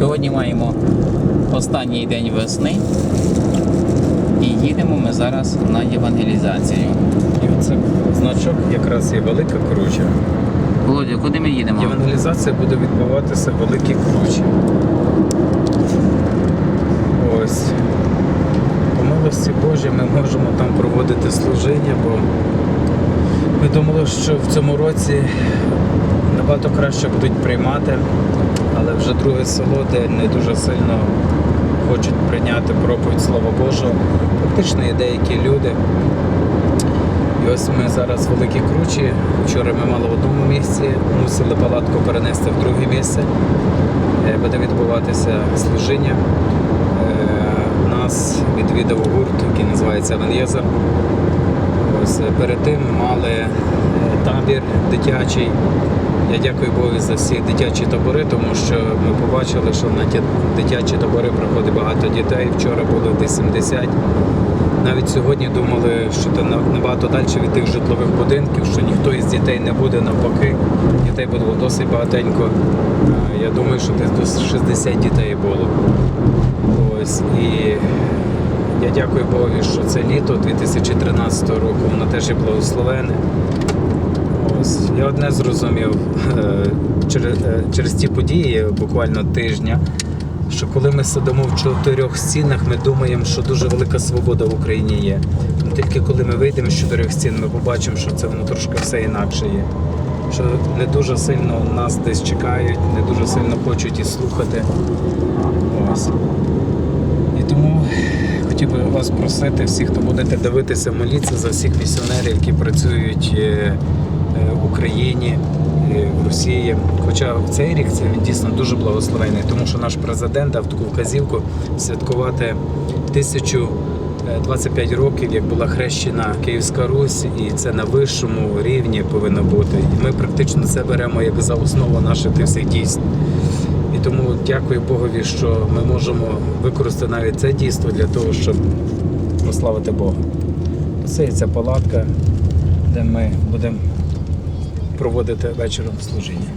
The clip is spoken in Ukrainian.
Сьогодні маємо останній день весни і їдемо ми зараз на євангелізацію. І оце значок якраз є велика круча. Володя, куди ми їдемо? Євангелізація буде відбуватися в великій кручі. Ось. По милості Божій ми можемо там проводити служіння, бо ми думали, що в цьому році набагато краще будуть приймати, але вже друге село, де не дуже сильно хочуть прийняти проповідь Слова Божого. Фактично є деякі люди. І ось ми зараз в Великій Кручі. Вчора ми мали в одному місці, мусили палатку перенести в друге місце. Е, Буде відбуватися служіння. Е, Нас відвідав гурт, який називається Венєзер. Ось е, перед тим мали табір дитячий. Я дякую Богу за всі дитячі табори, тому що ми побачили, що на дитячі табори приходить багато дітей. Вчора було десь 70. Навіть сьогодні думали, що це на- набагато далі від тих житлових будинків, що ніхто із дітей не буде навпаки. Дітей було досить багатенько. Е, Я думаю, що десь до 60 дітей було. Ось і я дякую Богові, що це літо 2013 року, воно теж є благословене. Я одне зрозумів е, через, через ті події буквально тижня, що коли ми сидимо в чотирьох стінах, ми думаємо, що дуже велика свобода в Україні є. Ну, Тільки коли ми вийдемо з чотирьох стін, ми побачимо, що це воно трошки все інакше є. Що не дуже сильно нас десь чекають, не дуже сильно хочуть і слухати. Ось. І тому хотів би вас просити, всіх, хто будете дивитися, моліться за всіх місіонерів, які працюють е, в Україні, е, в Росії. Хоча в цей рік це він дійсно дуже благословений, тому що наш президент дав таку вказівку святкувати тисячу. е, 25 років, як була хрещена Київська Русь, і це на вищому рівні повинно бути. І ми практично це беремо як за основу наших всіх дійств. І тому дякую Богові, що ми можемо використати навіть це дійство для того, щоб прославити Бога. Це і ця палатка, де ми будемо проводити вечором служіння.